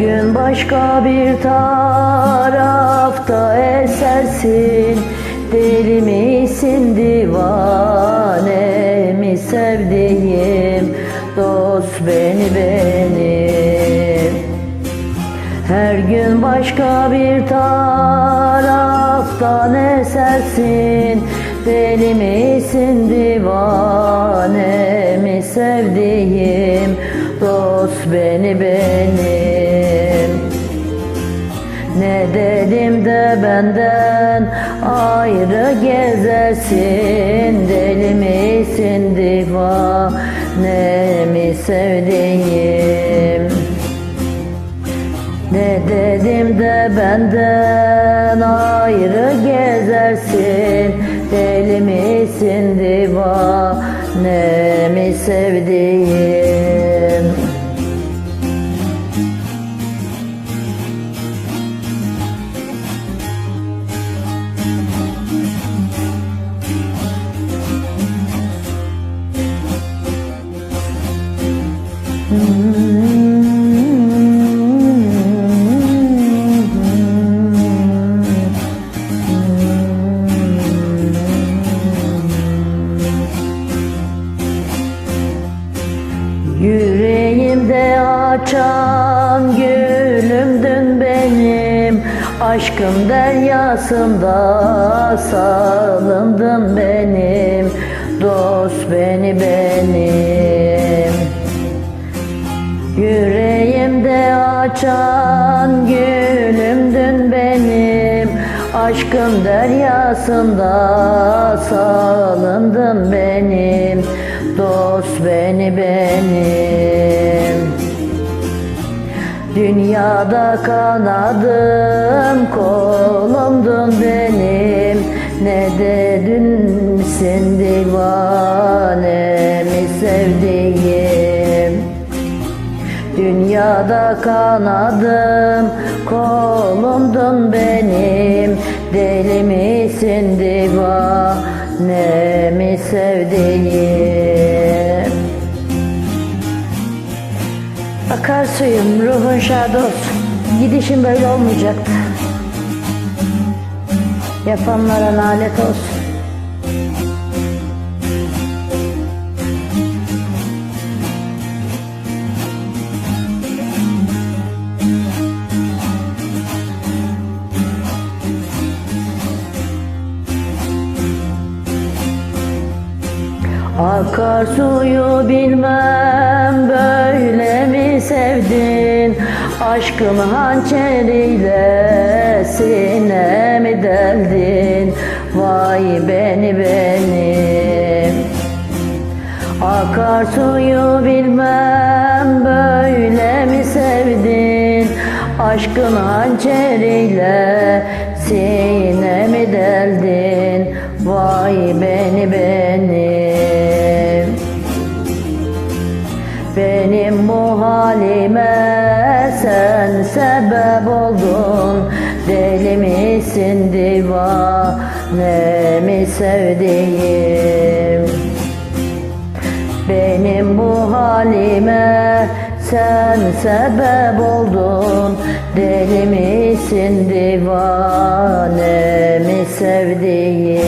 Gün başka bir tarafta esersin. Deli misin divane mi sevdiğim? Dost beni benim Her gün başka bir taraftan esersin? Deli misin divane mi sevdiğim? Dost beni benim dedim de benden ayrı gezersin. Deli misin divane mi sevdiğim? Ne dedim de benden ayrı gezersin. Deli misin divane mi sevdiğim Yüreğimde açan gülümdün benim. Aşkım deryasında salındın benim. Dost beni benim Yüreğimde açan gülümdün benim. Aşkım deryasında salındın benim. Dost beni benim. Dünyada kanadım kolumdun benim. Ne dedin sen Dünyada kanadım kolumdun benim. Deli misin divane mi sevdiğim? Akar suyum ruhun şad olsun. Gidişin böyle olmayacaktı Yapanlara nalet olsun Akar suyu bilmem böyle mi sevdin? Aşkın hançeriyle sinemi deldin? Vay beni benim Akar suyu bilmem böyle mi sevdin? Aşkın hançeriyle sinemi deldin sebep oldun? Deli misin divane mi sevdiğim? Benim bu halime sen sebep oldun. Deli misin divane mi sevdiğim